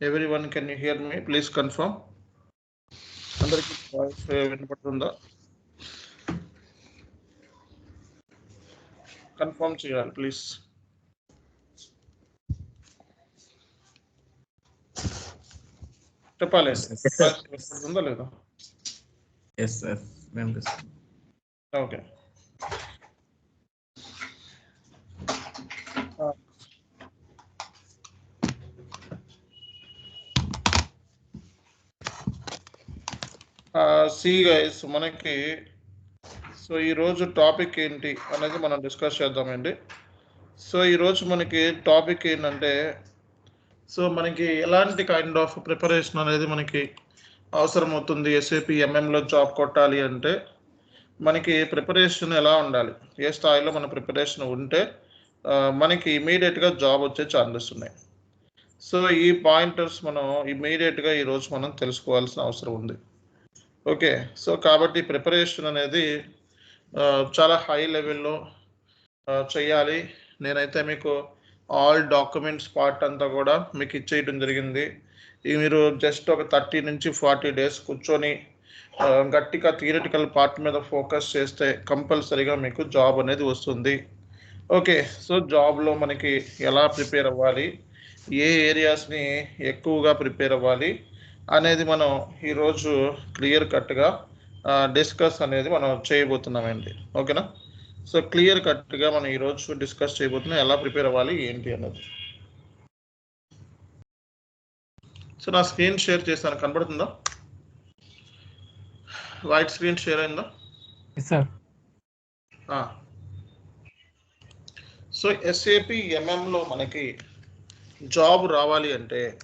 Everyone can you hear me please confirm అందరికి voice వినపడుతుందా? Confirm చేయాలి ప్లీజ్ చెప్పాలి. వినపడుతుందా లేదా? ఓకే సి గైస్ మనకి సో ఈరోజు టాపిక్ ఏంటి అనేది మనం డిస్కస్ చేద్దామండి. సో ఈరోజు మనకి టాపిక్ ఏంటంటే సో మనకి ఎలాంటి కైండ్ ఆఫ్ ప్రిపరేషన్ అనేది మనకి అవసరం అవుతుంది ఎస్ఏపి ఎంఎంలో జాబ్ కొట్టాలి అంటే మనకి ప్రిపరేషన్ ఎలా ఉండాలి? ఏ స్థాయిలో మన ప్రిపరేషన్ ఉంటే మనకి ఇమీడియట్గా జాబ్ వచ్చే ఛాన్సెస్ ఉన్నాయి. సో ఈ పాయింటర్స్ మనం ఇమీడియట్గా ఈరోజు మనం తెలుసుకోవాల్సిన అవసరం ఉంది. ఓకే సో కాబట్టి ప్రిపరేషన్ అనేది చాలా హై లెవెల్లో చేయాలి నేనైతే మీకు ఆల్ డాక్యుమెంట్స్ పార్ట్ అంతా కూడా మీకు ఇచ్చేయడం జరిగింది. మీరు జస్ట్ ఒక థర్టీ నుంచి ఫార్టీ డేస్ కూర్చొని గట్టిగా థియరిటికల్ పార్ట్ మీద ఫోకస్ చేస్తే కంపల్సరీగా మీకు జాబ్ అనేది వస్తుంది. ఓకే సో జాబ్లో మనకి ఎలా ప్రిపేర్ అవ్వాలి? ఏ ఏరియాస్ని ఎక్కువగా ప్రిపేర్ అవ్వాలి? అనేది మనం ఈరోజు క్లియర్ కట్గా డిస్కస్ అనేది మనం చేయబోతున్నామండి. ఓకేనా? సో క్లియర్ కట్గా మనం ఈరోజు డిస్కస్ చేయబోతున్నాం. ఎలా ప్రిపేర్ అవ్వాలి ఏంటి అన్నది. సో నా స్క్రీన్ షేర్ చేస్తాను కనబడుతుందా? వైట్ స్క్రీన్ షేర్ అయిందా? సార్. సో ఎస్ఏపి ఎంఎంలో మనకి జాబ్ రావాలి అంటే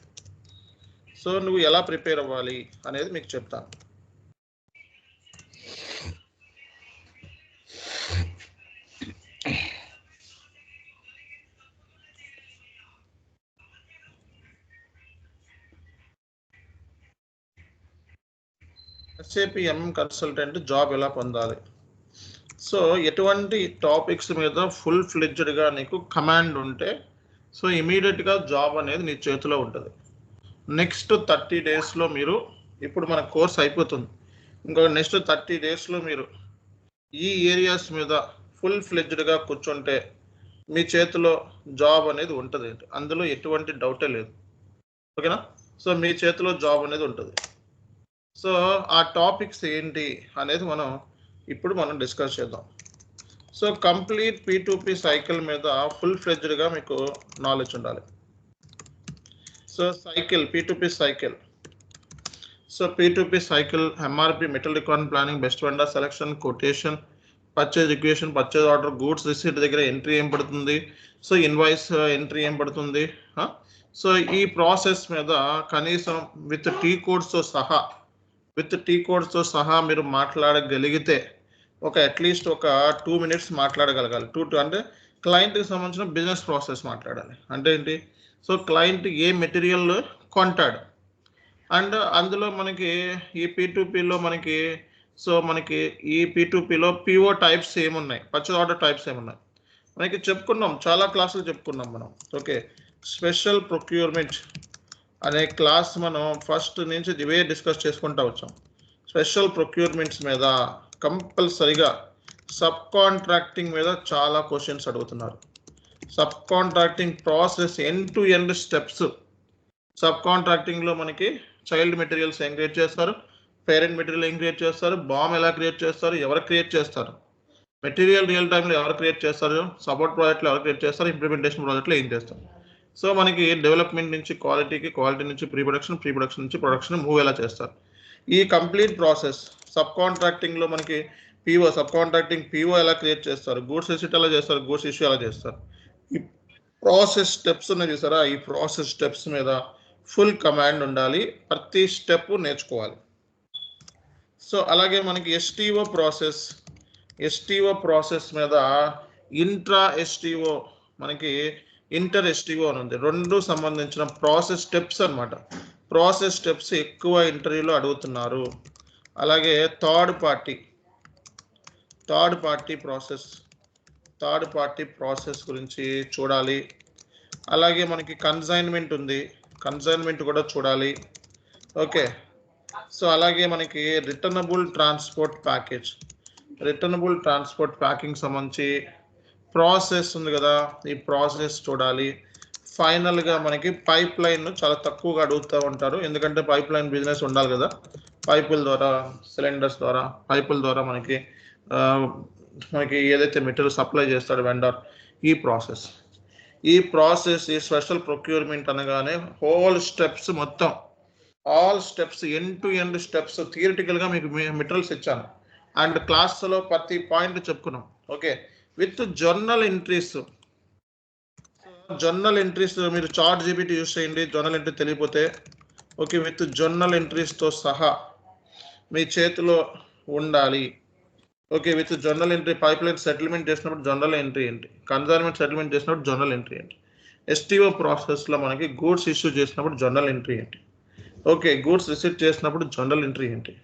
సో నువ్వు ఎలా ప్రిపేర్ అవ్వాలి అనేది మీకు చెప్తాను. ఎస్ఏపి ఎంఎం కన్సల్టెంట్ జాబ్ ఎలా పొందాలి? సో ఎటువంటి టాపిక్స్ మీద ఫుల్ ఫ్లెడ్జ్డ్గా నీకు కమాండ్ ఉంటే సో ఇమీడియట్గా జాబ్ అనేది నీ చేతిలో ఉంటుంది. నెక్స్ట్ థర్టీ డేస్లో మీరు ఇప్పుడు మన కోర్స్ అయిపోతుంది. ఇంకో నెక్స్ట్ థర్టీ డేస్లో మీరు ఈ ఏరియాస్ మీద ఫుల్ ఫ్లెడ్జ్డ్గా కూర్చుంటే మీ చేతిలో జాబ్ అనేది ఉంటుంది. అందులో ఎటువంటి డౌటే లేదు. ఓకేనా సో మీ చేతిలో జాబ్ అనేది ఉంటుంది. సో ఆ టాపిక్స్ ఏంటి అనేది మనం ఇప్పుడు మనం డిస్కస్ చేద్దాం. So complete P P cycle మీద ఫుల్ ఫ్లెడ్జ్డ్గా మీకు నాలెడ్జ్ ఉండాలి. So cycle P to P cycle so P to P cycle MRP metal requirement planning best vendor selection quotation purchase requisition purchase order goods receipt దగ్గర entry ఏం పడుతుంది? So invoice entry ఏం పడుతుంది? So ఈ process మీద కనీసం with tea కోడ్స్తో సహా with tea కోడ్స్తో సహా మీరు మాట్లాడగలిగితే ఒక అట్లీస్ట్ ఒక టూ మినిట్స్ మాట్లాడగలగాలి. టూ టూ అంటే క్లయింట్కి సంబంధించిన బిజినెస్ ప్రాసెస్ మాట్లాడాలి. అంటే ఏంటి? సో క్లయింట్ ఏ మెటీరియల్ కొంటాడు. అండ్ అందులో మనకి ఈ పీటూపీలో మనకి సో మనకి ఈ పీటూపీలో పిఓ టైప్స్ ఏమున్నాయి పర్చేజ్ ఆర్డర్ టైప్స్ ఏమున్నాయి మనకి చెప్పుకున్నాం చాలా క్లాసులు చెప్పుకున్నాం మనం. ఓకే స్పెషల్ ప్రొక్యూర్మెంట్ అనే క్లాస్ మనం ఫస్ట్ నుంచి ఇవే డిస్కస్ చేసుకుంటా వచ్చాం. స్పెషల్ ప్రొక్యూర్మెంట్స్ మీద కంపల్సరిగా సబ్ కాంట్రాక్టింగ్ మీద చాలా క్వశ్చన్స్ అడుగుతున్నారు. Sub contracting process end to end steps sub కాంట్రాక్టింగ్లో మనకి చైల్డ్ మెటీరియల్స్ ఏం క్రియేట్ చేస్తారు పేరెంట్ మెటీరియల్ ఏం క్రియేట్ చేస్తారు బామ్ ఎలా క్రియేట్ చేస్తారు ఎవరు క్రియేట్ చేస్తారు మెటీరియల్ రియల్ టైంలో ఎవరు క్రియేట్ చేస్తారు సపోర్ట్ ప్రాజెక్ట్లో ఎవరు క్రియేట్ చేస్తారు ఇంప్లిమెంటేషన్ ప్రాజెక్ట్లో ఏం చేస్తారు. సో మనకి డెవలప్మెంట్ నుంచి క్వాలిటీకి క్వాలిటీ నుంచి ప్రీ ప్రొడక్షన్ ప్రీ ప్రొడక్షన్ నుంచి ప్రొడక్షన్ మూవ్ ఎలా చేస్తారు. ఈ కంప్లీట్ ప్రాసెస్ సబ్ కాంట్రాక్టింగ్లో మనకి పీఓ సబ్ కాంట్రాక్టింగ్ పీఓ ఎలా క్రియేట్ చేస్తారు గూడ్స్ రిసిట్ ఎలా చేస్తారు గూడ్స్ ఇష్యూ ఎలా చేస్తారు. ఈ ప్రాసెస్ స్టెప్స్ ఉన్నాయి చూసారా? ఈ ప్రాసెస్ స్టెప్స్ మీద ఫుల్ కమాండ్ ఉండాలి. ప్రతి స్టెప్ నేర్చుకోవాలి. సో అలాగే మనకి ఎస్టీఓ ప్రాసెస్ ఎస్టీఓ ప్రాసెస్ మీద ఇంట్రా ఎస్టీఓ మనకి ఇంటర్ ఎస్టీఓ అని ఉంది. రెండు సంబంధించిన ప్రాసెస్ స్టెప్స్ అన్నమాట. ప్రాసెస్ స్టెప్స్ ఎక్కువ ఇంటర్వ్యూలో అడుగుతున్నారు. అలాగే third party third party process third party process గురించి చూడాలి. అలాగే మనకి కన్సైన్మెంట్ ఉంది. కన్సైన్మెంట్ కూడా చూడాలి. ఓకే. సో అలాగే మనకి returnable transport package returnable transport packing సంబంధించి ప్రాసెస్ ఉంది కదా. ఈ ప్రాసెస్ చూడాలి. ఫైనల్గా మనకి పైప్ లైన్ చాలా తక్కువగా అడుగుతూ ఉంటారు. ఎందుకంటే పైప్ లైన్ బిజినెస్ ఉండాలి కదా. పైపుల ద్వారా సిలిండర్స్ ద్వారా పైపుల ద్వారా మనకి మనకి ఏదైతే మెటీరియల్ సప్లై చేస్తాడు వెండర్ ఈ ప్రాసెస్ ఈ ప్రాసెస్ ఈ స్పెషల్ ప్రొక్యూర్మెంట్ అనగానే హోల్ స్టెప్స్ మొత్తం all steps end to end steps థియరిటికల్గా మీకు మెటీరియల్స్ ఇచ్చాను. అండ్ క్లాస్లో ప్రతి పాయింట్ చెప్పుకున్నాం. Okay with journal entries journal entries మీరు చార్ట్ జీబీటీ యూస్ చేయండి. జర్నల్ ఎంట్రీ తెలియపోతే ఓకే విత్ జర్నల్ ఎంట్రీస్తో సహా మీ చేతిలో ఉండాలి. Okay with journal entry pipeline settlement చేసినప్పుడు జర్నల్ ఎంట్రీ ఏంటి? కన్సైన్మెంట్ సెటిల్మెంట్ చేసినప్పుడు జర్నల్ ఎంట్రీ ఏంటి? ఎస్టీఓ ప్రాసెస్లో మనకి గూడ్స్ ఇష్యూ చేసినప్పుడు జర్నల్ ఎంట్రీ ఏంటి? ఓకే గూడ్స్ రిసీవ్ చేసినప్పుడు జర్నల్ ఎంట్రీ ఏంటి?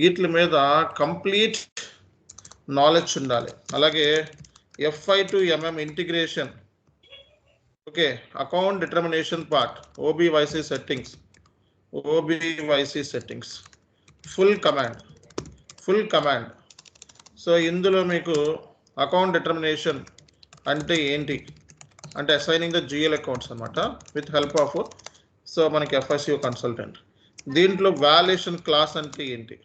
వీటి మీద కంప్లీట్ నాలెడ్జ్ ఉండాలి. అలాగే FI to MM integration okay account determination part OBYC settings OBYC settings full command full command so ఇందులో మీకు అకౌంట్ డిటర్మినేషన్ అంటే ఏంటి? అంటే అసైనింగ్ ద జిఎల్ అకౌంట్స్ అనమాట విత్ హెల్ప్ ఆఫ్ సో మనకి ఎఫ్ఎస్యూ కన్సల్టెంట్ దీంట్లో వాల్యుయేషన్ క్లాస్ అంటే ఏంటి?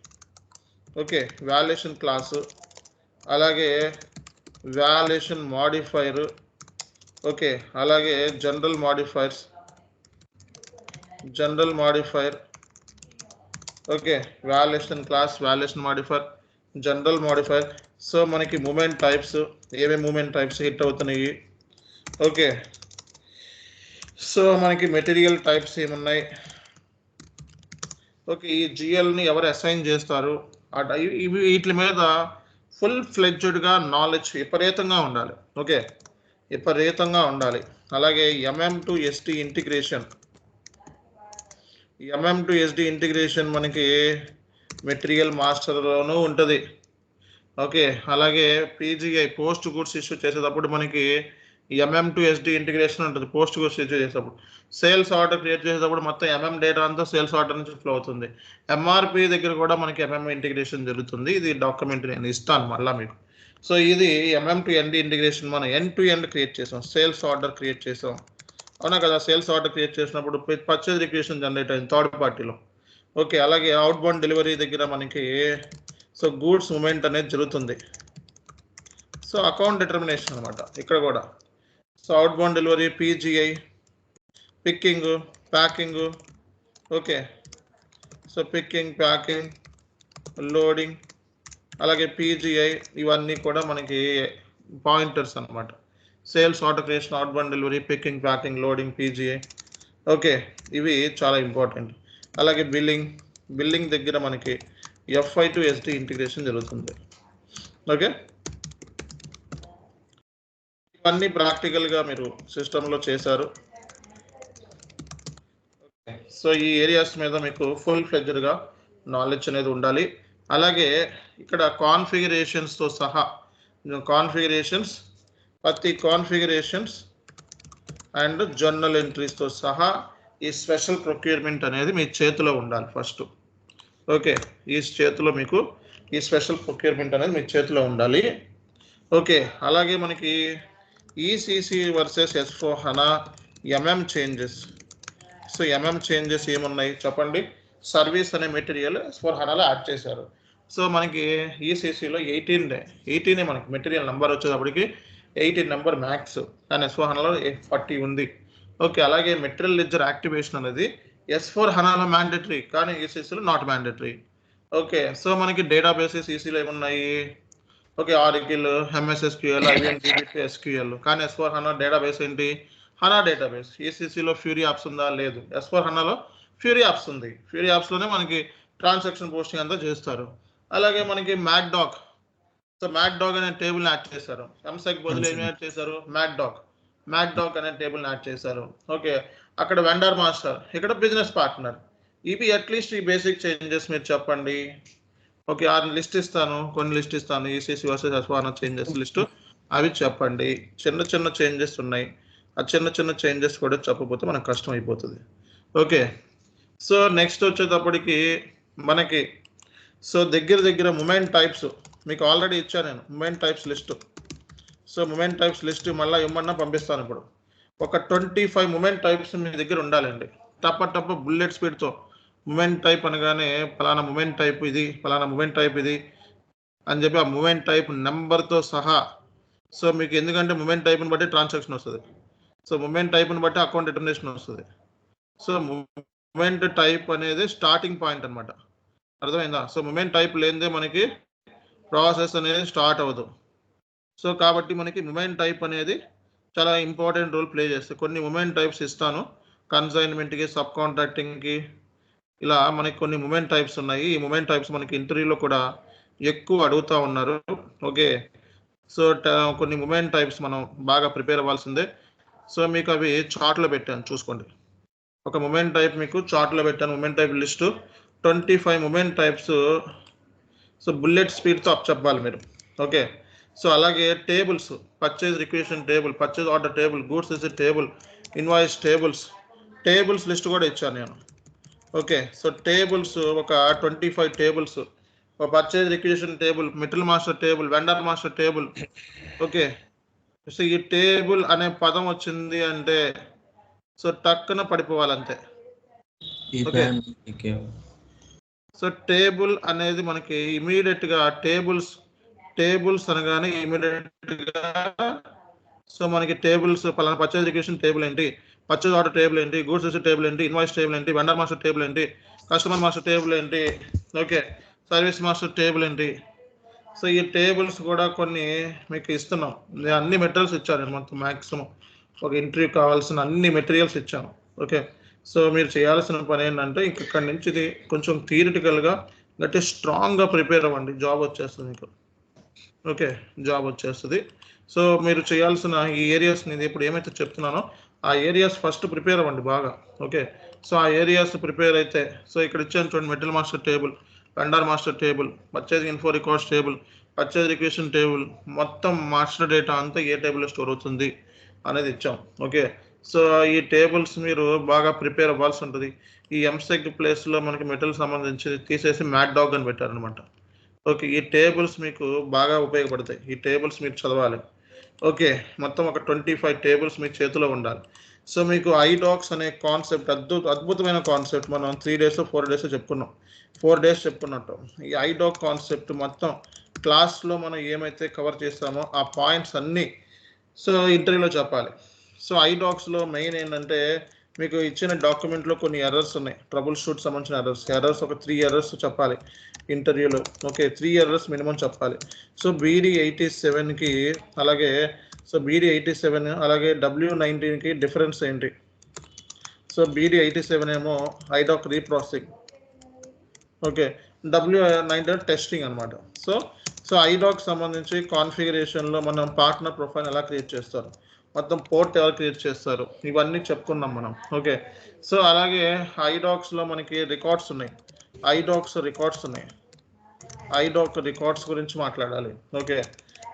ఓకే వాల్యుయేషన్ క్లాసు అలాగే వాల్యుయేషన్ మాడిఫైర్ ఓకే అలాగే general modifiers general modifier okay valuation class valuation modifier general modifier. So మనకి మూమెంట్ టైప్స్ ఏమేమి movement types hit అవుతున్నాయి? Okay. So మనకి మెటీరియల్ టైప్స్ ఏమున్నాయి? ఓకే ఈ జిఎల్ని ఎవరు అసైన్ చేస్తారు? ఆ డై- ఇవి వీటి మీద ఫుల్ ఫ్లెడ్జ్డ్గా నాలెడ్జ్ విపరీతంగా ఉండాలి. ఓకే. విపరీతంగా ఉండాలి. అలాగే MM to ST integration MM to SD integration మనకి మెటీరియల్ మాస్టర్లోనూ ఉంటుంది. ఓకే అలాగే పీజీఐ పోస్ట్ గుడ్స్ ఇష్యూ చేసేటప్పుడు మనకి ఎంఎం టు ఎస్డి ఇంటిగ్రేషన్ ఉంటుంది పోస్ట్ గుడ్స్ ఇష్యూ చేసేటప్పుడు. సేల్స్ ఆర్డర్ క్రియేట్ చేసేటప్పుడు మొత్తం ఎంఎం డేటా అంతా సేల్స్ ఆర్డర్ నుంచి ఫ్లో అవుతుంది. ఎంఆర్పి దగ్గర కూడా మనకి ఎంఎం ఇంటిగ్రేషన్ జరుగుతుంది. ఇది డాక్యుమెంట్ నేను ఇస్తాను మళ్ళీ మీకు. సో ఇది ఎంఎం టు ఎండ్ ఇంటిగ్రేషన్ మనం ఎన్ టు ఎండ్ క్రియేట్ చేసాం. సేల్స్ ఆర్డర్ క్రియేట్ చేసాం. అవునా కదా? సేల్స్ ఆర్డర్ క్రియేట్ చేసినప్పుడు పర్చేజ్ రిక్వేషన్ జనరేట్ అయింది థర్డ్ పార్టీలో. ఓకే అలాగే అవుట్ బౌండ్ డెలివరీ దగ్గర మనకి సో గూడ్స్ మూమెంట్ అనేది జరుగుతుంది. సో అకౌంట్ డిటర్మినేషన్ అనమాట ఇక్కడ కూడా. So outbound delivery PGI picking packing okay. So picking packing loading అలాగే పీజీఐ ఇవన్నీ కూడా మనకి పాయింటర్స్ అనమాట sales order creation outbound delivery picking packing loading PGI okay ఇవి చాలా ఇంపార్టెంట్ అలాగే బిల్లింగ్ బిల్లింగ్ దగ్గర మనకి ఎఫ్ఐ టు ఎస్డి ఇంటిగ్రేషన్ జరుగుతుంది. ఓకే? ఇవన్నీ ప్రాక్టికల్గా మీరు సిస్టంలో చేశారు. సో ఈ ఏరియాస్ మీద మీకు ఫుల్ ఫ్లెడ్జ్డ్గా నాలెడ్జ్ అనేది ఉండాలి. అలాగే ఇక్కడ కాన్ఫిగరేషన్స్తో సహా కాన్ఫిగరేషన్స్ ప్రతి కాన్ఫిగరేషన్స్ అండ్ జర్నల్ ఎంట్రీస్తో సహా ఈ స్పెషల్ ప్రొక్యూర్మెంట్ అనేది మీ చేతిలో ఉండాలి ఫస్ట్. ఓకే ఈ చేతిలో మీకు ఈ స్పెషల్ ప్రొక్యూర్మెంట్ అనేది మీ చేతిలో ఉండాలి. ఓకే అలాగే మనకి ECC versus S four HANA MM changes. So MM changes ఏమున్నాయి చెప్పండి? సర్వీస్ అనే మెటీరియల్ ఫోర్ హనాలో యాడ్ చేశారు. సో మనకి ఈసీసీలో ఎయిటీన్ ఎయిటీనే మనకి మెటీరియల్ నెంబర్ వచ్చేటప్పటికి ఎయిటీన్ నెంబర్ మ్యాక్స్ కానీ ఎస్ఫో హనాలో ఫార్టీ ఉంది. ఓకే అలాగే మెటీరియల్ లెడ్జర్ యాక్టివేషన్ అనేది ఎస్ ఫోర్ హనాలో మ్యాండేటరీ కానీ ఈసీసీలో నాట్ మ్యాండేటరీ ఓకే సో మనకి డేటాబేసెస్ ఈసీలో ఏమున్నాయి? Okay Oracle MS SQL SQL కానీ ఎస్ ఫోర్ హనా డేటాబేస్ ఏంటి? హనా డేటాబేస్ ఈసీసీలో ఫ్యూరీ యాప్స్ ఉందా? లేదు. ఎస్ ఫోర్ హనాలో ఫ్యూరీ యాప్స్ ఉంది. ఫ్యూరీ యాప్స్లోనే మనకి ట్రాన్సాక్షన్ పోస్టింగ్ అంతా చేస్తారు. అలాగే మనకి mac doc so mac doc అనే టేబుల్ యాడ్ చేశారు. ఎంసెక్ బదులు ఏమి యాడ్ చేశారు? మ్యాక్ డాగ్ మ్యాక్డాక్ అనే టేబుల్ యాడ్ చేశారు. ఓకే అక్కడ వెండర్ మాస్టర్ ఇక్కడ బిజినెస్ పార్ట్నర్ ఇవి అట్లీస్ట్ ఈ బేసిక్ చేంజెస్ మీరు చెప్పండి. ఓకే ఆ లిస్ట్ ఇస్తాను కొన్ని లిస్ట్ ఇస్తాను. ఈసీసీ వర్సెస్ అస్వాన చేంజెస్ లిస్ట్ అవి చెప్పండి. చిన్న చిన్న చేంజెస్ ఉన్నాయి. ఆ చిన్న చిన్న చేంజెస్ కూడా చెప్పకపోతే మనకు కష్టం అయిపోతుంది ఓకే సో నెక్స్ట్ వచ్చేటప్పటికి మనకి సో దగ్గర దగ్గర మూమెంట్ టైప్స్ మీకు ఆల్రెడీ ఇచ్చాను నేను movement types list so movement types list మళ్ళీ ఇమ్మన్నా పంపిస్తాను ఇప్పుడు. ఒక ట్వంటీ ఫైవ్ మూమెంట్ టైప్స్ మీ దగ్గర ఉండాలండి. టప్ప టప్ప బుల్లెట్ స్పీడ్తో మూమెంట్ టైప్ అనగానే ఫలానా మూమెంట్ టైప్ ఇది ఫలానా మూమెంట్ టైప్ ఇది అని చెప్పి ఆ మూమెంట్ టైప్ నెంబర్తో సహా సో మీకు ఎందుకంటే మూమెంట్ టైప్ని బట్టి ట్రాన్సాక్షన్ వస్తుంది. సో మూమెంట్ టైప్ని బట్టి అకౌంట్ డిటర్మినేషన్ వస్తుంది. సో మూమెంట్ టైప్ అనేది స్టార్టింగ్ పాయింట్ అనమాట అర్థమైందా? సో మూమెంట్ టైప్ లేనిదే మనకి ప్రాసెస్ అనేది స్టార్ట్ అవ్వదు. సో కాబట్టి మనకి మూమెంట్ టైప్ అనేది చాలా ఇంపార్టెంట్ రోల్ ప్లే చేస్తుంది. కొన్ని మూమెంట్ టైప్స్ ఇస్తాను. కన్సైన్మెంట్కి సబ్ కాంట్రాక్టింగ్కి ఇలా మనకి కొన్ని మూమెంట్ టైప్స్ ఉన్నాయి. ఈ మొమెంట్ టైప్స్ మనకి ఇంటర్వ్యూలో కూడా ఎక్కువ అడుగుతూ ఉన్నారు. ఓకే. సో కొన్ని మూమెంట్ టైప్స్ మనం బాగా ప్రిపేర్ అవ్వాల్సిందే. సో మీకు అవి చార్ట్లో పెట్టాను. చూసుకోండి. ఒక మొమెంట్ టైప్ మీకు చార్ట్లో పెట్టాను. Movement type list. Twenty five movement types. So bullet స్పీడ్తో అప్ చెప్పాలి మీరు. ఓకే. సో అలాగే tables purchase requisition table purchase order table goods receipt table invoice tables tables list కూడా ఇచ్చాను నేను. ఓకే సో టేబుల్స్ ఒక ట్వంటీ ఫైవ్ టేబుల్స్ ఒక purchase requisition table middle master table vendor master table okay so ఈ table అనే పదం వచ్చింది అంటే సో టక్కున పడిపోవాలంతే. ఓకే సో టేబుల్ అనేది మనకి ఇమీడియట్గా టేబుల్స్ టేబుల్స్ అనగానే ఇమీడియట్గా సో మనకి టేబుల్స్ పలానా పర్చేజ్ రిక్వేషన్ టేబుల్ ఏంటి? పర్చేజ్ ఆర్డర్ టేబుల్ ఏంటి? గూడ్స్ రిసీట్ టేబుల్ ఏంటి? ఇన్వాయిస్ టేబుల్ ఏంటి? వెండర్ మాస్టర్ టేబుల్ ఏంటి? కస్టమర్ మాస్టర్ టేబుల్ ఏంటి? ఓకే. సర్వీస్ మాస్టర్ టేబుల్ ఏంటి? సో ఈ టేబుల్స్ కూడా కొన్ని మీకు ఇస్తున్నాం. నేను అన్ని మెటీరియల్స్ ఇచ్చాను నేను మొత్తం మ్యాక్సిమం ఒక ఇంటర్వ్యూ కావాల్సిన అన్ని మెటీరియల్స్ ఇచ్చాను. ఓకే. సో మీరు చేయాల్సిన పని ఏంటంటే ఇంక ఇక్కడి నుంచి ఇది కొంచెం థియరిటికల్గా గట్టి స్ట్రాంగ్గా ప్రిపేర్ అవ్వండి. జాబ్ వచ్చేస్తుంది మీకు. ఓకే జాబ్ వచ్చేస్తుంది. సో మీరు చేయాల్సిన ఈ ఏరియాస్ నేను ఇప్పుడు ఏమైతే చెప్తున్నానో ఆ ఏరియాస్ ఫస్ట్ ప్రిపేర్ అవ్వండి బాగా ఓకే? సో ఆ ఏరియాస్ ప్రిపేర్ అయితే సో ఇక్కడ ఇచ్చాను చూడండి metal master table vendor master table purchase info records table purchase requisition table మొత్తం మాస్టర్ డేటా అంతా ఏ టేబుల్లో స్టోర్ అవుతుంది అనేది ఇచ్చాం ఓకే? సో ఈ టేబుల్స్ మీరు బాగా ప్రిపేర్ అవ్వాల్సి ఉంటుంది. ఈ ఎంసెక్ ప్లేస్లో మనకి మెటల్ సంబంధించి తీసేసి మ్యాట్ డాగ్ అని పెట్టారనమాట ఓకే ఈ టేబుల్స్ మీకు బాగా ఉపయోగపడతాయి. ఈ టేబుల్స్ మీరు చదవాలి. ఓకే మొత్తం ఒక ట్వంటీ ఫైవ్ టేబుల్స్ మీ చేతిలో ఉండాలి. సో మీకు ఐడాక్స్ అనే కాన్సెప్ట్ అద్భుత అద్భుతమైన కాన్సెప్ట్ మనం త్రీ డేస్ ఫోర్ డేస్ చెప్పుకున్నాం. ఫోర్ డేస్ చెప్పుకున్నట్టు. ఈ ఐడాక్ కాన్సెప్ట్ మొత్తం క్లాస్లో మనం ఏమైతే కవర్ చేస్తామో ఆ పాయింట్స్ అన్నీ సో ఇంటర్వ్యూలో చెప్పాలి. సో ఐడాక్స్లో మెయిన్ ఏంటంటే మీకు ఇచ్చిన డాక్యుమెంట్లో కొన్ని ఎర్రర్స్ ఉన్నాయి. ట్రబుల్ షూట్ సంబంధించిన ఎర్రర్స్ ఎర్రర్స్ ఒక త్రీ ఎర్రర్స్ చెప్పాలి. ఇంటర్వ్యూలో ఓకే త్రీ ఎర్రర్స్ మినిమం చెప్పాలి. సో బీడీ ఎయిటీ సెవెన్కి అలాగే సో బీడీ ఎయిటీ సెవెన్ అలాగే డబ్ల్యూ నైన్టీన్కి డిఫరెన్స్ ఏంటి? సో బీడీ ఎయిటీ సెవెన్ ఏమో IDoc reprocessing okay W nineteen testing అనమాట సో సో ఐడాక్ సంబంధించి కాన్ఫిగరేషన్లో మనం పార్ట్నర్ ప్రొఫైల్ ఎలా క్రియేట్ చేస్తారు? మొత్తం పోర్ట్ ఎలా క్రియేట్ చేస్తారు? ఇవన్నీ చెప్పుకున్నాం మనం. ఓకే సో అలాగే ఐడాక్స్లో మనకి రికార్డ్స్ ఉన్నాయి. ఐడాక్స్ రికార్డ్స్ ఉన్నాయి. ఐడాక్ రికార్డ్స్ గురించి మాట్లాడాలి. ఓకే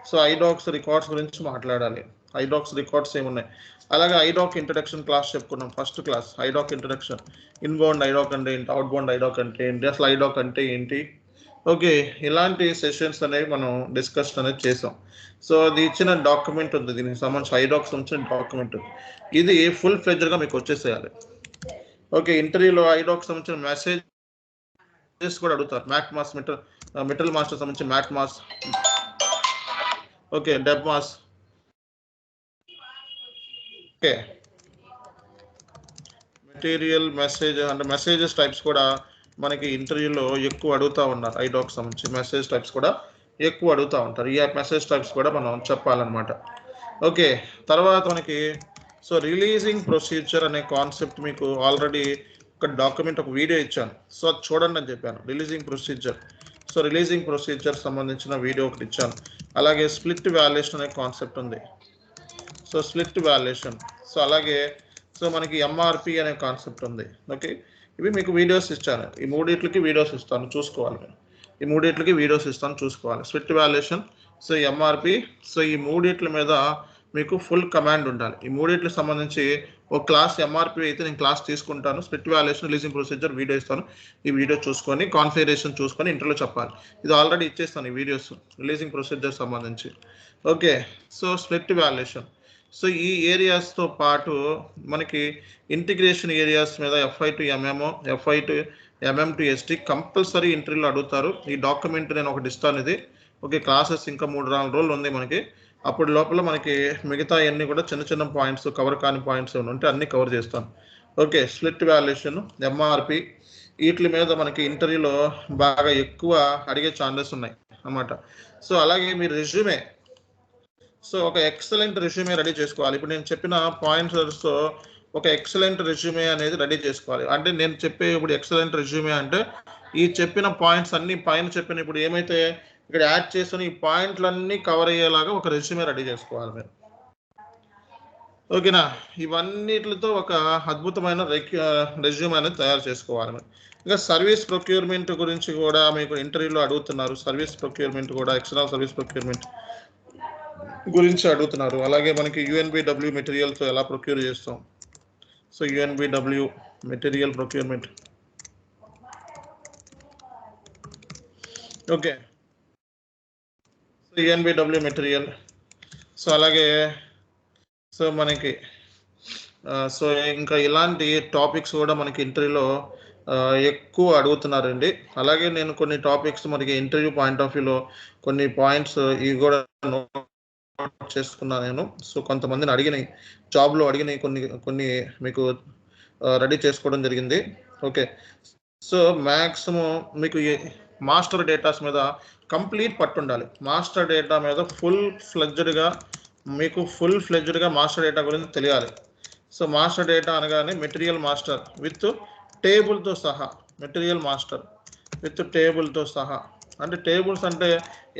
సో ఐడాక్స్ రికార్డ్స్ గురించి మాట్లాడాలి. ఐడాక్స్ రికార్డ్స్ ఏమున్నాయి? అలాగే ఐడాక్ ఇంట్రడక్షన్ క్లాస్ చెప్పుకున్నాం first class IDoc introduction inbound IDoc అంటే ఏంటి? అవుట్బౌండ్ ఐడాక్ అంటే ఏంటి? అసలు ఐడాక్ అంటే ఏంటి? ఓకే ఇలాంటి సెషన్స్ అనేవి మనం డిస్కస్ అనేది చేసాం. సో అది ఇచ్చిన డాక్యుమెంట్ ఉంది దీనికి సంబంధించి ఐడాక్స్ సంబంధించిన డాక్యుమెంట్ ఇది ఫుల్ ఫ్లెడ్జ్గా మీకు వచ్చేసేయాలి. ఓకే ఇంటర్వ్యూలో ఐడాక్స్ సంబంధించిన మెసేజ్ కూడా అడుగుతారు. MATMAS Mittal Mittal master సంబంధించి MATMAS okay DEBMAS okay. Material message అంటే మెసేజెస్ టైప్స్ కూడా మనకి ఇంటర్వ్యూలో ఎక్కువ అడుగుతూ ఉన్నారు ఐడాక్ సంబంధించి. మెసేజ్ టైప్స్ కూడా ఎక్కువ అడుగుతూ ఉంటారు. ఈ మెసేజ్ టైప్స్ కూడా మనం చెప్పాలన్నమాట. ఓకే తర్వాత మనకి సో రిలీజింగ్ ప్రొసీజర్ అనే కాన్సెప్ట్ మీకు ఆల్రెడీ ఒక డాక్యుమెంట్ ఒక వీడియో ఇచ్చాను. సో అది చూడండి అని చెప్పాను. Releasing procedure so releasing procedure సంబంధించిన వీడియో ఒకటి ఇచ్చాను. అలాగే స్ప్లిట్ వాల్యుయేషన్ అనే కాన్సెప్ట్ ఉంది. సో స్ప్లిట్ వాల్యుయేషన్ సో అలాగే సో మనకి ఎంఆర్పి అనే కాన్సెప్ట్ ఉంది. ఓకే ఇవి మీకు వీడియోస్ ఇచ్చాను ఈ మూడిట్లకి వీడియోస్ ఇస్తాను చూసుకోవాలి మీరు ఈ మూడిట్లకి వీడియోస్ ఇస్తాను చూసుకోవాలి. Split valuation so MRP so ఈ మూడిట్ల మీద మీకు ఫుల్ కమాండ్ ఉండాలి. ఈ మూడింటికి సంబంధించి ఒక క్లాస్ ఎంఆర్పి అయితే నేను క్లాస్ తీసుకుంటాను. Split valuation releasing procedure video ఇస్తాను. ఈ వీడియో చూసుకొని కాన్ఫిగరేషన్ చూసుకొని ఇంటర్లో చెప్పాలి. ఇది ఆల్రెడీ ఇచ్చేస్తాను ఈ వీడియోస్ రిలీజింగ్ ప్రొసీజర్ సంబంధించి. Okay so split valuation so ఈ ఏరియాస్తో పాటు మనకి ఇంటిగ్రేషన్ ఏరియాస్ మీద FI to MM FI to MM to ST compulsory ఇంటర్వ్యూలో అడుగుతారు. ఈ డాక్యుమెంట్ నేను ఒకటి ఇస్తాను ఇది. ఓకే క్లాసెస్ ఇంకా మూడు నాలుగు రోజులు ఉంది మనకి. అప్పుడు లోపల మనకి మిగతా అన్ని కూడా చిన్న చిన్న పాయింట్స్ కవర్ కాని పాయింట్స్ ఏమైనా ఉంటే అన్ని కవర్ చేస్తాను. ఓకే స్ప్లిట్ వాల్యుయేషన్ ఎంఆర్పి వీటి మీద మనకి ఇంటర్వ్యూలో బాగా ఎక్కువ అడిగే ఛాన్సెస్ ఉన్నాయి అన్నమాట. సో అలాగే మీ రెజ్యూమే సో ఒక ఎక్సలెంట్ రెజ్యూమే రెడీ చేసుకోవాలి. ఇప్పుడు నేను చెప్పిన పాయింట్స్తో ఒక ఎక్సలెంట్ రెజ్యూమే అనేది రెడీ చేసుకోవాలి. అంటే నేను చెప్పే ఇప్పుడు ఎక్సలెంట్ రెజ్యూమే అంటే ఈ చెప్పిన పాయింట్స్ అన్ని పైన చెప్పిన ఇప్పుడు ఏమైతే ఇక్కడ యాడ్ చేసిన ఈ పాయింట్లన్నీ కవర్ అయ్యేలాగా ఒక రెజ్యూమే రెడీ చేసుకోవాలి మీరు. ఓకేనా? ఇవన్నిటితో ఒక అద్భుతమైన రెజ్యూమ్ అనేది తయారు చేసుకోవాలి మీరు. ఇంకా సర్వీస్ ప్రొక్యూర్మెంట్ గురించి కూడా మీకు ఇంటర్వ్యూలో అడుగుతున్నారు. సర్వీస్ ప్రొక్యూర్మెంట్ కూడా ఎక్స్టర్నల్ సర్వీస్ ప్రొక్యూర్మెంట్ గురించి అడుగుతున్నారు. అలాగే మనకి యుఎన్బిడబ్ల్యూ మెటీరియల్స్ ఎలా ప్రొక్యూర్ చేస్తాం? So UNBW material procurement okay so UNBW material so అలాగే సో మనకి సో ఇంకా ఇలాంటి టాపిక్స్ కూడా మనకి ఇంటర్వ్యూలో ఎక్కువ అడుగుతున్నారండి. అలాగే నేను కొన్ని టాపిక్స్ మనకి ఇంటర్వ్యూ పాయింట్ ఆఫ్ వ్యూలో కొన్ని పాయింట్స్ ఇవి కూడా చేసుకున్నాను నేను. సో కొంతమందిని అడిగినాయి. జాబ్లో అడిగినాయి కొన్ని కొన్ని మీకు రెడీ చేసుకోవడం జరిగింది. ఓకే. సో మ్యాక్సిమం మీకు మాస్టర్ డేటాస్ మీద కంప్లీట్ పట్టు ఉండాలి మాస్టర్ డేటా మీద ఫుల్ ఫ్లెడ్జ్డ్గా మీకు ఫుల్ ఫ్లెడ్జ్డ్గా మాస్టర్ డేటా గురించి తెలియాలి. సో మాస్టర్ డేటా అనగానే మెటీరియల్ మాస్టర్ విత్ టేబుల్తో సహా మెటీరియల్ మాస్టర్ విత్ టేబుల్తో సహా. అంటే టేబుల్స్ అంటే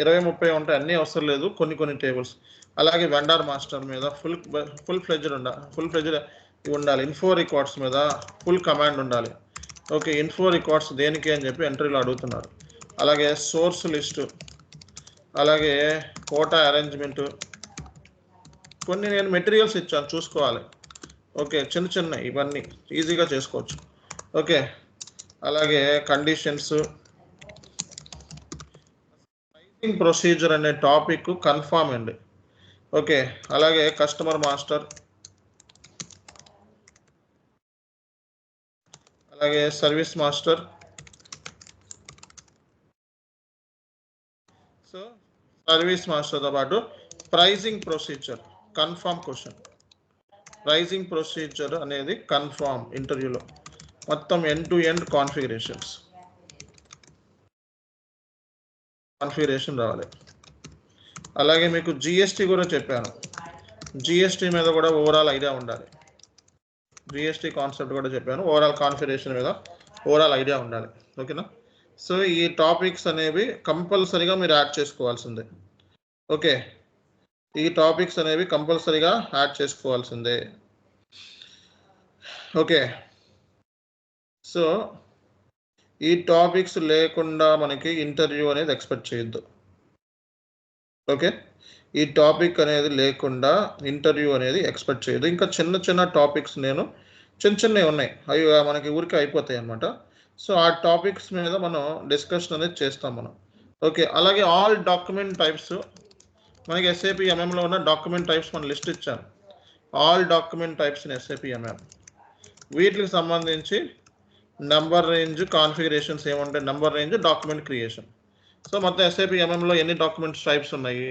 ఇరవై ముప్పై ఉంటాయి. అన్నీ అవసరం లేదు. కొన్ని కొన్ని టేబుల్స్ అలాగే వెండార్ మాస్టర్ మీద ఫుల్ ఫుల్ ఫ్లెజ్డ్ ఉండాలి ఫుల్ ఫ్లెజ్డ్ ఉండాలి. ఇన్ఫో రికార్డ్స్ మీద ఫుల్ కమాండ్ ఉండాలి. ఓకే ఇన్ఫో రికార్డ్స్ దేనికి అని చెప్పి ఎంట్రీలో అడుగుతున్నారు. అలాగే సోర్స్ లిస్టు అలాగే కోటా అరేంజ్మెంట్ కొన్ని నేను మెటీరియల్స్ ఇచ్చాను చూసుకోవాలి. ఓకే చిన్న చిన్న ఇవన్నీ ఈజీగా చేసుకోవచ్చు. ఓకే అలాగే కండిషన్స్ బుకింగ్ ప్రొసీజర్ అనే టాపిక్ కన్ఫామ్ అండి. ఓకే అలాగే కస్టమర్ మాస్టర్ అలాగే సర్వీస్ మాస్టర్ సో సర్వీస్ మాస్టర్తో పాటు pricing procedure confirm question pricing procedure అనేది కన్ఫామ్ ఇంటర్వ్యూలో మొత్తం end to end configurations configuration రావాలి. అలాగే మీకు జిఎస్టీ కూడా చెప్పాను. జిఎస్టీ మీద కూడా ఓవరాల్ ఐడియా ఉండాలి. జిఎస్టీ కాన్సెప్ట్ కూడా చెప్పాను. ఓవరాల్ కాన్ఫిగరేషన్ మీద ఓవరాల్ ఐడియా ఉండాలి. ఓకేనా సో ఈ టాపిక్స్ అనేవి కంపల్సరీగా మీరు యాడ్ చేసుకోవాల్సిందే. ఓకే ఈ టాపిక్స్ అనేవి కంపల్సరీగా యాడ్ చేసుకోవాల్సిందే. ఓకే సో ఈ టాపిక్స్ లేకుండా మనకి ఇంటర్వ్యూ అనేది ఎక్స్పెక్ట్ చేయొద్దు. ఓకే? ఈ టాపిక్ అనేది లేకుండా ఇంటర్వ్యూ అనేది ఎక్స్పెక్ట్ చేయదు ఇంకా చిన్న చిన్న టాపిక్స్ నేను చిన్న చిన్నవి ఉన్నాయి. అవి మనకి ఊరికి అయిపోతాయి అన్నమాట. సో ఆ టాపిక్స్ మీద మనం డిస్కషన్ అనేది చేస్తాం మనం. ఓకే? అలాగే ఆల్ డాక్యుమెంట్ టైప్స్ మనకి ఎస్ఏపి ఎంఎంలో ఉన్న డాక్యుమెంట్ టైప్స్ మనం లిస్ట్ ఇచ్చాను. All document types in SAP MM వీటికి సంబంధించి నెంబర్ రేంజ్ కాన్ఫిగరేషన్స్ ఏముంటాయి? Number range document creation so మొత్తం ఎస్ఐపి ఎంఎంలో ఎన్ని డాక్యుమెంట్స్ టైప్స్ ఉన్నాయి?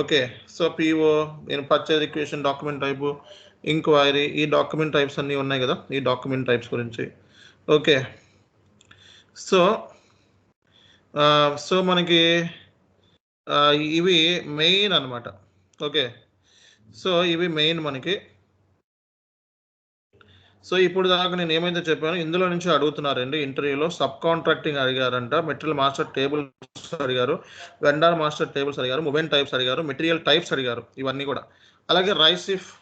ఓకే సో పిఓ నేను purchase requisition document type inquiry ఈ డాక్యుమెంట్ టైప్స్ అన్నీ ఉన్నాయి కదా? ఈ డాక్యుమెంట్ టైప్స్ గురించి. ఓకే సో సో మనకి ఇవి మెయిన్ అన్నమాట. ఓకే సో ఇవి మెయిన్ మనకి. సో ఇప్పుడు దాకా నేను ఏమైతే చెప్పాను. ఇందులో నుంచి అడుగుతున్నారండి ఇంటర్వ్యూలో. సబ్ కాంట్రాక్టింగ్ అడిగారంట. మెటీరియల్ మాస్టర్ టేబుల్స్ అడిగారు. వెండార్ మాస్టర్ టేబుల్స్ అడిగారు. మొబైల్ టైప్స్ అడిగారు. మెటీరియల్ టైప్స్ అడిగారు. ఇవన్నీ కూడా. అలాగే రైసిఫ్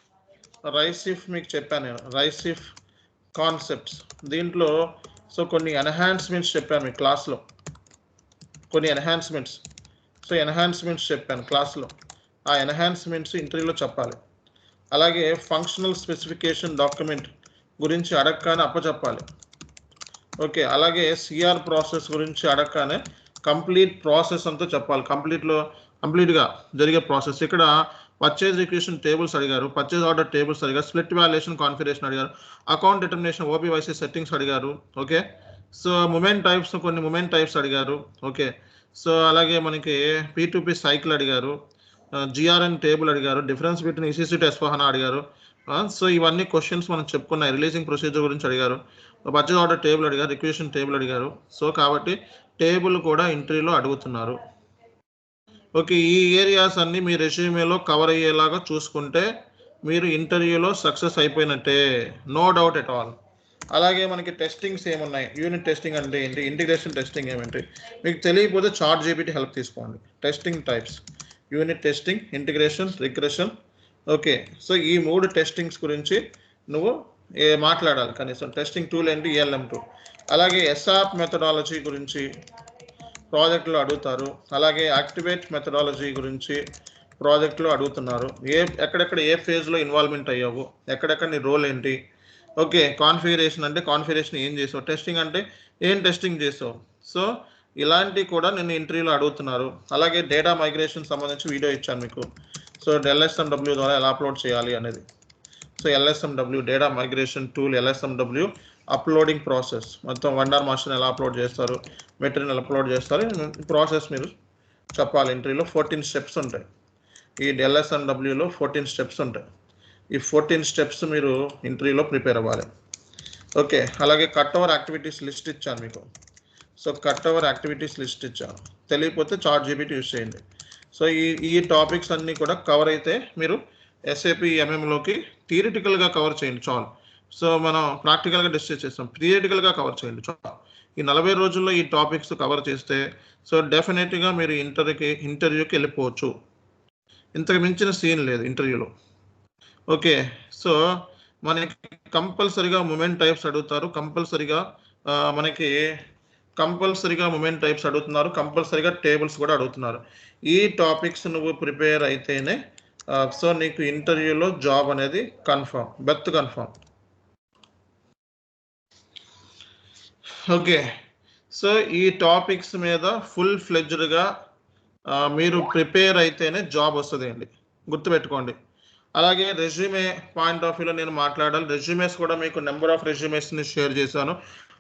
రైసిఫ్ మీకు చెప్పాను నేను. రైసిఫ్ కాన్సెప్ట్స్ దీంట్లో సో కొన్ని ఎన్హాన్స్మెంట్స్ చెప్పాను మీ క్లాస్లో. కొన్ని ఎన్హాన్స్మెంట్స్ సో ఎన్హాన్స్మెంట్స్ చెప్పాను క్లాస్లో. ఆ ఎన్హాన్స్మెంట్స్ ఇంటర్వ్యూలో చెప్పాలి. అలాగే ఫంక్షనల్ స్పెసిఫికేషన్ డాక్యుమెంట్ గురించి అడగగానే అప్పచెప్పాలి. ఓకే అలాగే సిఆర్ ప్రాసెస్ గురించి అడగగానే కంప్లీట్ ప్రాసెస్ అంతా చెప్పాలి. కంప్లీట్లో కంప్లీట్గా జరిగే ప్రాసెస్. ఇక్కడ పర్చేజ్ రిక్వేషన్ టేబుల్స్ అడిగారు పర్చేజ్ ఆర్డర్ టేబుల్స్ అడిగారు స్ప్లిట్ వాల్యుయేషన్ కాన్ఫిగరేషన్ అడిగారు అకౌంట్ డిటర్మినేషన్ ఓపీవైసీ సెట్టింగ్స్ అడిగారు ఓకే? సో మూమెంట్ టైప్స్ కొన్ని మూమెంట్ టైప్స్ అడిగారు ఓకే? సో అలాగే మనకి పీ సైకిల్ అడిగారు జిఆర్ఎన్ టేబుల్ అడిగారు డిఫరెన్స్ బిట్వీన్ ఈసీసీ టెస్ఫాహనా అడిగారు సో ఇవన్నీ క్వశ్చన్స్ మనం చెప్పుకున్నాయి. రిలీజింగ్ ప్రొసీజర్ గురించి అడిగారు. బడ్జెట్ ఆర్డర్ టేబుల్ అడిగారు. రిక్వేషన్ టేబుల్ అడిగారు. సో కాబట్టి టేబుల్ కూడా ఇంటర్వ్యూలో అడుగుతున్నారు. ఓకే ఈ ఏరియాస్ అన్ని మీ రెజ్యూమేలో కవర్ అయ్యేలాగా చూసుకుంటే మీరు ఇంటర్వ్యూలో సక్సెస్ అయిపోయినట్టే. నో డౌట్ ఎట్ ఆల్ అలాగే మనకి టెస్టింగ్స్ ఏమున్నాయి? యూనిట్ టెస్టింగ్ అంటే ఏంటి? ఇంటిగ్రేషన్ టెస్టింగ్ ఏమిటి మీకు తెలియకపోతే చార్ట్ జీపీటీ హెల్ప్ తీసుకోండి. Testing types unit testing integration regression okay. So ఈ మూడు టెస్టింగ్స్ గురించి నువ్వు ఏ మాట్లాడాలి కనీసం. టెస్టింగ్ టూల్ ఏంటి? ఈఎల్ఎం టూ అలాగే ఎస్ఆప్ మెథడాలజీ గురించి ప్రాజెక్టులో అడుగుతారు. అలాగే యాక్టివేట్ మెథడాలజీ గురించి ప్రాజెక్టులో అడుగుతున్నారు. ఏ ఎక్కడెక్కడ ఏ ఫేజ్లో ఇన్వాల్వ్మెంట్ అయ్యావు? ఎక్కడెక్కడ నీ రోల్ ఏంటి? ఓకే. కాన్ఫిగరేషన్ అంటే కాన్ఫిగరేషన్ ఏం చేసావు? టెస్టింగ్ అంటే ఏం టెస్టింగ్ చేసావు? సో ఇలాంటివి కూడా నేను ఇంటర్వ్యూలో అడుగుతున్నారు. అలాగే డేటా మైగ్రేషన్ సంబంధించి వీడియో ఇచ్చాను మీకు. సో ఎల్ఎస్ఎండబ్ల్యూ ద్వారా ఎలా అప్లోడ్ చేయాలి అనేది. So LSMW data migration tool LSMW uploading process మొత్తం వండర్ మాస్టర్ ఎలా అప్లోడ్ చేస్తారు మెటీరియల్ అప్లోడ్ చేస్తారు ప్రాసెస్ మీరు చెప్పాలి. ఇంటర్వ్యూలో ఫోర్టీన్ స్టెప్స్ ఉంటాయి. ఈ ఎల్ఎస్ఎండబ్ల్యూలో ఫోర్టీన్ స్టెప్స్ ఉంటాయి. ఈ ఫోర్టీన్ స్టెప్స్ మీరు ఇంటర్వ్యూలో ప్రిపేర్ అవ్వాలి. ఓకే అలాగే కట్ ఓవర్ యాక్టివిటీస్ లిస్ట్ ఇచ్చాను మీకు. So cut over activities list ఇచ్చాను. తెలియకపోతే చార్ట్ జీబీటీ యూస్ చేయండి. సో ఈ ఈ టాపిక్స్ అన్నీ కూడా కవర్ అయితే మీరు ఎస్ఏపి ఎంఎంలోకి థియరిటికల్గా కవర్ చేయండి చాలు. సో మనం ప్రాక్టికల్గా డిస్కస్ చేస్తాం. థియరిటికల్గా కవర్ చేయండి చాలు. ఈ నలభై రోజుల్లో ఈ టాపిక్స్ కవర్ చేస్తే సో డెఫినెట్గా మీరు ఇంటర్కి ఇంటర్వ్యూకి వెళ్ళిపోవచ్చు. ఇంతకు మించిన సీన్ లేదు ఇంటర్వ్యూలో ఓకే సో మనకి కంపల్సరిగా మూమెంట్ టైప్స్ అడుగుతారు. కంపల్సరిగా మనకి కంపల్సరిగా మూమెంట్ టైప్స్ అడుగుతున్నారు. కంపల్సరిగా టేబుల్స్ కూడా అడుగుతున్నారు. ఈ టాపిక్స్ నువ్వు ప్రిపేర్ అయితేనే సో నీకు ఇంటర్వ్యూలో జాబ్ అనేది కన్ఫర్మ్ బెత్ కన్ఫర్మ్. ఓకే. సో ఈ టాపిక్స్ మీద ఫుల్ ఫ్లెడ్జ్డ్గా మీరు ప్రిపేర్ అయితేనే జాబ్ వస్తుంది అండి గుర్తుపెట్టుకోండి. అలాగే రెజ్యూమే పాయింట్ ఆఫ్ వ్యూలో నేను మాట్లాడాలి. రెజ్యూమేస్ కూడా మీకు నెంబర్ ఆఫ్ రెజ్యూమేస్ని షేర్ చేశాను.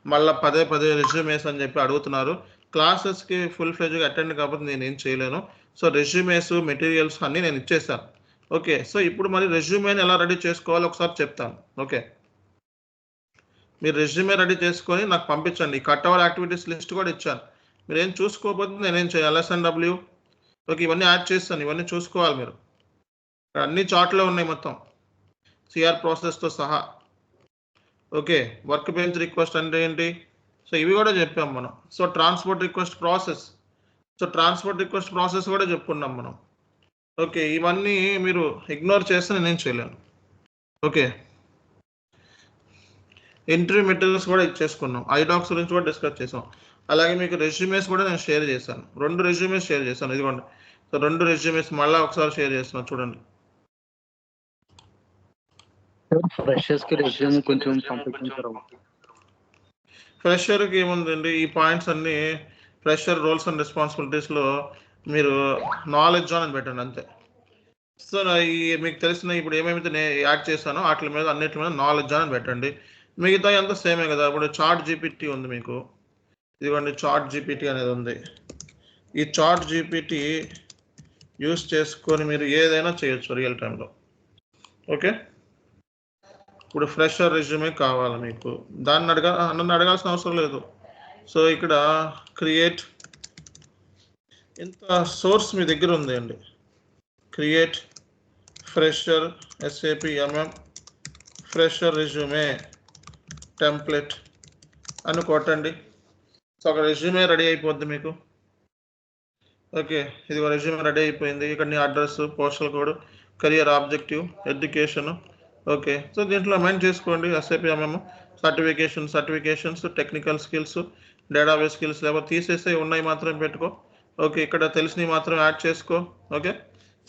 మళ్ళీ పదే పదే రెజ్యూమేస్ అని చెప్పి అడుగుతున్నారు. క్లాసెస్కి ఫుల్ ఫ్లెజ్గా అటెండ్ కాబట్టి నేను ఏం చేయలేను. సో రెజ్యూమేస్ మెటీరియల్స్ అన్నీ నేను ఇచ్చేసాను ఓకే సో ఇప్పుడు మరి రెజ్యూమేని ఎలా రెడీ చేసుకోవాలో ఒకసారి చెప్తాను. ఓకే. మీరు రెజ్యూమే రెడీ చేసుకొని నాకు పంపించండి. కట్ అవర్ యాక్టివిటీస్ లిస్ట్ కూడా ఇచ్చాను. మీరు ఏం చూసుకోకపోతే నేనేం చేయాలి? ఎల్ఎస్ఎన్డబ్ల్యూ ఓకే ఇవన్నీ యాడ్ చేస్తాను. ఇవన్నీ చూసుకోవాలి మీరు. అన్ని చాట్లో ఉన్నాయి మొత్తం. సిఆర్ ప్రాసెస్తో సహా. ఓకే వర్క్ బెంచ్ రిక్వెస్ట్ అంటే ఏంటి? సో ఇవి కూడా చెప్పాం మనం. So transport request process so transport request process కూడా చెప్పుకున్నాం మనం. ఓకే ఇవన్నీ మీరు ఇగ్నోర్ చేస్తే నేనేం చేయలేను. ఓకే. ఎంట్రీ మెటీరియల్స్ కూడా ఇచ్చేసుకున్నాం. ఐడాక్స్ గురించి కూడా డిస్కస్ చేసాం. అలాగే మీకు రెజ్యూమేస్ కూడా నేను షేర్ చేశాను. రెండు రెజ్యూమేస్ షేర్ చేశాను. ఇదిగోండి. సో రెండు రెజ్యూమేస్ మళ్ళీ ఒకసారి షేర్ చేస్తున్నాను చూడండి. ఫ్రెషర్స్కి రెజ్యూమ్ కొంచెం పంపించారు ఫ్రెషర్కి ఏముందండి? ఈ పాయింట్స్ అన్ని ఫ్రెషర్ రోల్స్ అండ్ రెస్పాన్సిబిలిటీస్లో మీరు నాలెడ్జ్ అని పెట్టండి అంతే. సో ఈ మీకు తెలిసిన ఇప్పుడు ఏమేమైతే నేను యాడ్ చేశానో వాటి మీద అన్నిటి మీద నాలెడ్జ్ అని పెట్టండి. మిగతా అంతా సేమే కదా? ఇప్పుడు చాట్ జీపీటీ ఉంది మీకు. ఇదిగోండి చాట్ జీపీటీ అనేది ఉంది. ఈ చాట్ జీపీటీ యూస్ చేసుకొని మీరు ఏదైనా చేయొచ్చు రియల్ టైంలో ఓకే ఇప్పుడు ఫ్రెషర్ రెజ్యూమే కావాలి మీకు. దాన్ని అడగా నన్ను అడగాల్సిన అవసరం లేదు. సో ఇక్కడ క్రియేట్ ఇంత సోర్స్ మీ దగ్గర ఉంది అండి. Create fresher SAP MM fresher resume template అని కొట్టండి. సో ఒక రెజ్యూమే రెడీ అయిపోద్ది మీకు. ఓకే ఇది రెజ్యూమే రెడీ అయిపోయింది. ఇక్కడ నీ address postal code career objective education okay. So దీంట్లో మెంట్ చేసుకోండి SAP MM certification certifications technical skills database skills లేకపోతే తీసేస్తే ఉన్నాయి మాత్రం పెట్టుకో. ఓకే ఇక్కడ తెలిసినవి మాత్రం యాడ్ చేసుకో ఓకే.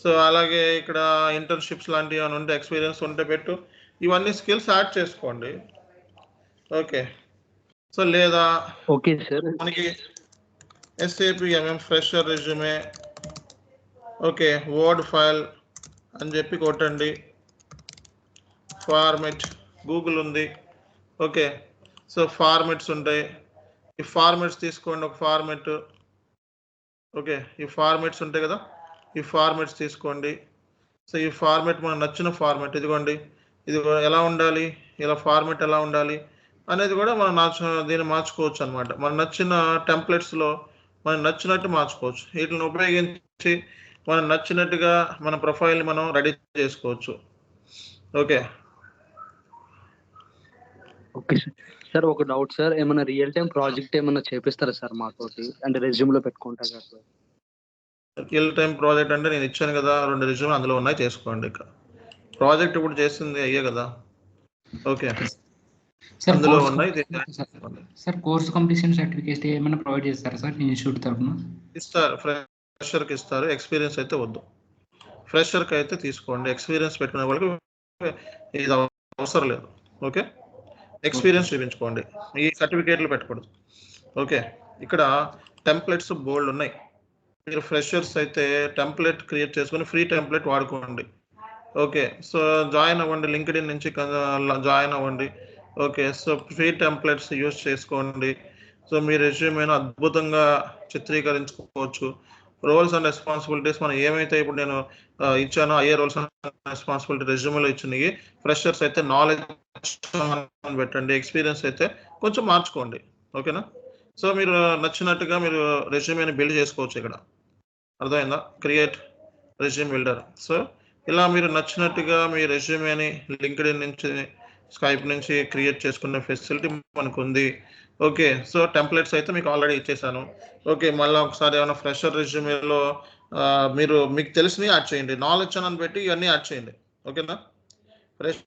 సో అలాగే ఇక్కడ ఇంటర్న్షిప్స్ లాంటివి ఏమైనా ఉంటే ఎక్స్పీరియన్స్ ఉంటే పెట్టు. ఇవన్నీ స్కిల్స్ యాడ్ చేసుకోండి. ఓకే. సో లేదా ఓకే సార్. మనకి SAP MM fresher resume okay word file అని చెప్పి కొట్టండి. ఫార్మెట్ గూగుల్ ఉంది. ఓకే సో ఫార్మెట్స్ ఉంటాయి. ఈ ఫార్మెట్స్ తీసుకోండి ఒక ఫార్మెట్ ఓకే ఈ ఫార్మెట్స్ ఉంటాయి కదా? ఈ ఫార్మెట్స్ తీసుకోండి. సో ఈ ఫార్మెట్ మనకు నచ్చిన ఫార్మెట్ ఇదిగోండి. ఇది ఎలా ఉండాలి? ఇలా ఫార్మెట్ ఎలా ఉండాలి? అనేది కూడా మనం నచ్చ దీన్ని మార్చుకోవచ్చు అనమాట మన నచ్చిన టెంప్లెట్స్లో మనకు నచ్చినట్టు మార్చుకోవచ్చు. వీటిని ఉపయోగించి మనం నచ్చినట్టుగా మన ప్రొఫైల్ని మనం రెడీ చేసుకోవచ్చు. Okay okay sir. సార్ ఒక డౌట్ సార్. ఏమైనా రియల్ టైం ప్రాజెక్ట్ ఏమైనా చేపిస్తారా సార్ మాతోటి? అంటే రెజ్యూమ్లో పెట్టుకుంటా కదా. సార్ రియల్ టైం ప్రాజెక్ట్ అంటే నేను ఇచ్చాను కదా రెండు రిజ్యూమ్ అందులో ఉన్నాయి చేసుకోండి ఇక. ప్రాజెక్ట్ ఇప్పుడు చేసింది అయ్యే కదా. ఓకే. సార్ అందులో ఉన్నాయి సార్? కోర్స్ కంప్లీషన్ సర్టిఫికేట్ ఏమైనా ప్రొవైడ్ చేస్తారా సార్? ఇన్స్టిట్యూట్ తరఫున. ఇస్తారు. ఫ్రెషర్కి ఇస్తారు. ఎక్స్పీరియన్స్ అయితే వద్దు. ఫ్రెషర్కి అయితే తీసుకోండి. ఎక్స్పీరియన్స్ పెట్టుకునే వాళ్ళకి ఇది అవసరం లేదు. ఓకే? ఎక్స్పీరియన్స్ చూపించుకోండి. ఈ సర్టిఫికేట్లు పెట్టకూడదు. ఓకే ఇక్కడ టెంప్లెట్స్ బోల్డ్ ఉన్నాయి. మీరు ఫ్రెషర్స్ అయితే టెంప్లెట్ క్రియేట్ చేసుకొని ఫ్రీ టెంప్లెట్ వాడుకోండి. ఓకే సో జాయిన్ అవ్వండి. లింక్డ్ ఇన్ నుంచి జాయిన్ అవ్వండి. Okay so free templates use చేసుకోండి. సో మీ రెజ్యూమేను అద్భుతంగా చిత్రీకరించుకోవచ్చు. రోల్స్ అండ్ రెస్పాన్సిబిలిటీస్ మనం ఏమైతే ఇప్పుడు నేను ఇచ్చానో అయ్యే రోల్స్ అండ్ రెస్పాన్సిబిలిటీ రెజ్యూమేలో ఇచ్చినాయి ఫ్రెషర్స్ అయితే నాలెడ్జ్ పెట్టండి. ఎక్స్పీరియన్స్ అయితే కొంచెం మార్చుకోండి. ఓకేనా? సో మీరు నచ్చినట్టుగా మీరు రెజ్యూమేని బిల్డ్ చేసుకోవచ్చు ఇక్కడ. అర్థమైందా? క్రియేట్ రెజ్యూమ్ బిల్డర్ సో ఇలా మీరు నచ్చినట్టుగా మీ రెజ్యూమేని లింక్డ్ నుంచి స్కైప్ నుంచి క్రియేట్ చేసుకునే ఫెసిలిటీ మనకు ఉంది ఓకే. సో టెంప్లెట్స్ అయితే మీకు ఆల్రెడీ ఇచ్చేసాను. ఓకే. మళ్ళీ ఒకసారి ఏమైనా ఫ్రెషర్ రెజ్యూమేలో మీరు మీకు తెలిసినవి యాడ్ చేయండి. నాలెడ్జ్ అని పెట్టి ఇవన్నీ యాడ్ చేయండి. ఓకేనా? ఫ్రెష్